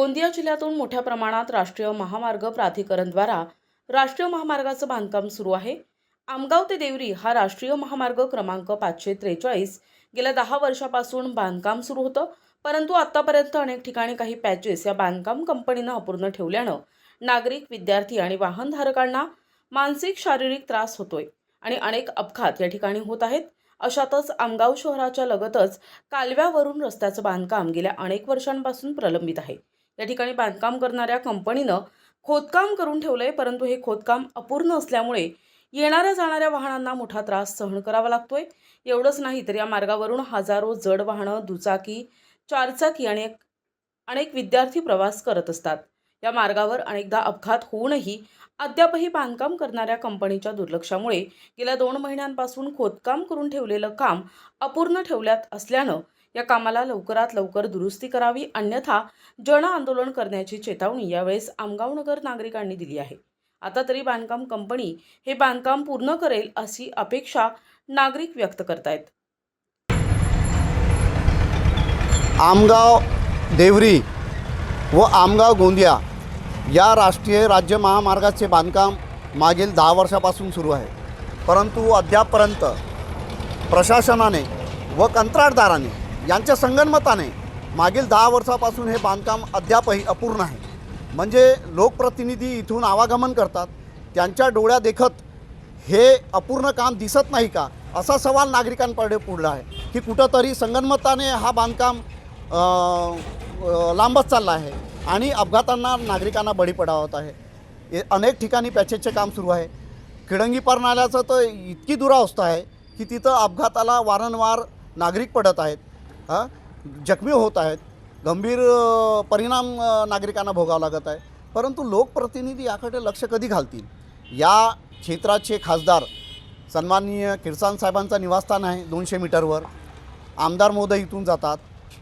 गोंदिया जिल्ह्यातून मोठ्या प्रमाणात राष्ट्रीय महामार्ग प्राधिकरणद्वारा राष्ट्रीय महामार्गाचं बांधकाम सुरू आहे. आमगाव ते देवरी हा राष्ट्रीय महामार्ग क्रमांक पाचशे त्रेचाळीस. गेल्या दहा वर्षापासून बांधकाम सुरू होतं. परंतु आत्तापर्यंत अनेक ठिकाणी काही पॅचेस या बांधकाम कंपनीनं अपूर्ण ठेवल्यानं नागरिक विद्यार्थी आणि वाहनधारकांना मानसिक शारीरिक त्रास होतोय आणि अनेक अपघात या ठिकाणी होत आहेत. अशातच आमगाव शहराच्या लगतच कालव्यावरून रस्त्याचं बांधकाम गेल्या अनेक वर्षांपासून प्रलंबित आहे. या ठिकाणी बांधकाम करणाऱ्या कंपनीनं खोदकाम करून ठेवलंय परंतु हे खोदकाम अपूर्ण असल्यामुळे येणाऱ्या जाणाऱ्या वाहनांना मोठा त्रास सहन करावा लागतोय. एवढंच नाही तर या मार्गावरून हजारो जड वाहनं दुचाकी चारचाकी आणि अनेक विद्यार्थी प्रवास करत असतात. या मार्गावर अनेकदा अपघात होऊनही अद्यापही बांधकाम करणाऱ्या कंपनीच्या दुर्लक्षामुळे गेल्या दोन महिन्यांपासून खोदकाम करून ठेवलेलं काम अपूर्ण ठेवल्यात असल्यानं या कामाला लवकरात लवकर दुरुस्ती करावी अन्यथा जन आंदोलन करण्याची चेतावणी यावेळेस आमगावनगर नागरिकांनी दिली आहे. आता तरी बांधकाम कंपनी हे बांधकाम पूर्ण करेल अशी अपेक्षा नागरिक व्यक्त करतायत. आमगाव देवरी व आमगाव गोंदिया या राष्ट्रीय राज्य महामार्गाचे बांधकाम मागील दहा वर्षापासून सुरू आहे. परंतु अद्यापपर्यंत प्रशासनाने व कंत्राटदाराने यांच्या संगनमताने मागील दहा वर्षापासून हे बांधकाम अद्यापही अपूर्ण आहे. म्हणजे लोकप्रतिनिधी इथून आवागमन करतात त्यांच्या डोळ्या देखत हे अपूर्ण काम दिसत नाही का असा सवाल नागरिकांकडे पुढला आहे. की कुठंतरी संगनमताने हा बांधकाम लांबच चालला आहे आणि अपघातांना नागरिकांना बळी पडावत आहे. हे अनेक ठिकाणी पॅचेजचे काम सुरू आहे. खिडंगी पार नाल्याचं तर इतकी दुरावस्था आहे की तिथं अपघाताला वारंवार नागरिक पडत आहेत. हां? जखमी होत आहेत. गंभीर परिणाम नागरिकांना भोगावं लागत आहे. परंतु लोकप्रतिनिधी याकडे लक्ष कधी घालतील? या क्षेत्राचे खासदार सन्माननीय किरसान साहेबांचा निवासस्थान आहे दोनशे मीटरवर. आमदार मोदय इथून जातात.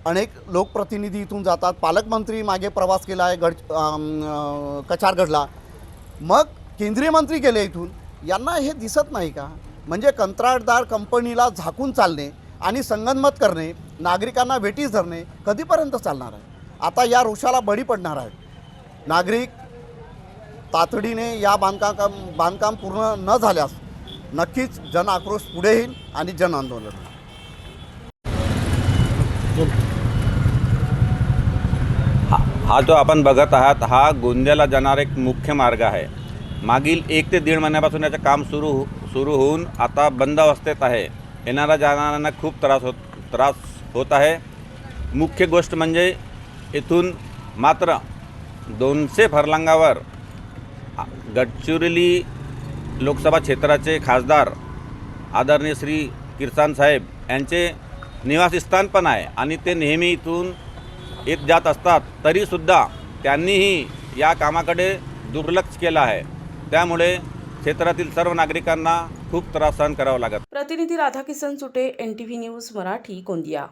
अनेक लोकप्रतिनिधी इथून जातात. पालकमंत्री मागे प्रवास केला आहे गड कचारगडला. मग केंद्रीय मंत्री गेले इथून. यांना हे दिसत नाही का? म्हणजे कंत्राटदार कंपनीला झाकून चालणे आणि संगनमत करणे नागरिकांना भेटीस धरणे कधीपर्यंत चालणार आहे? आता या रोषाला बळी पडणार आहेत. नागरिक तातडीने या बांधकाम बांधकाम पूर्ण न झाल्यास नक्कीच जन आक्रोश पुढे येईल आणि जन आंदोलन हा हा जो आपण बघत आहात हा गोंदियाला जाणारा एक मुख्य मार्ग आहे. मागील एक ते दीड महिन्यापासून याचं काम सुरू सुरू होऊन आता बंद अवस्थेत आहे. येणाऱ्या जाणाऱ्यांना खूप त्रास होत त्रास होत आहे. मुख्य गोष्ट म्हणजे इथून मात्र दोनशे फरलांगावर गडचिरोली लोकसभा क्षेत्राचे खासदार आदरणीय श्री किर्सान साहेब यांचे निवासस्थान पण आहे आणि ते नेहमी इथून येत जात असतात तरीसुद्धा त्यांनीही या कामाकडे दुर्लक्ष केलं आहे. त्यामुळे क्षेत्रातील सर्व नागरिकांना खूप त्रास सहन करावा लागत. प्रतिनिधी Radhakisan Sute N T V news Marathi Gondia.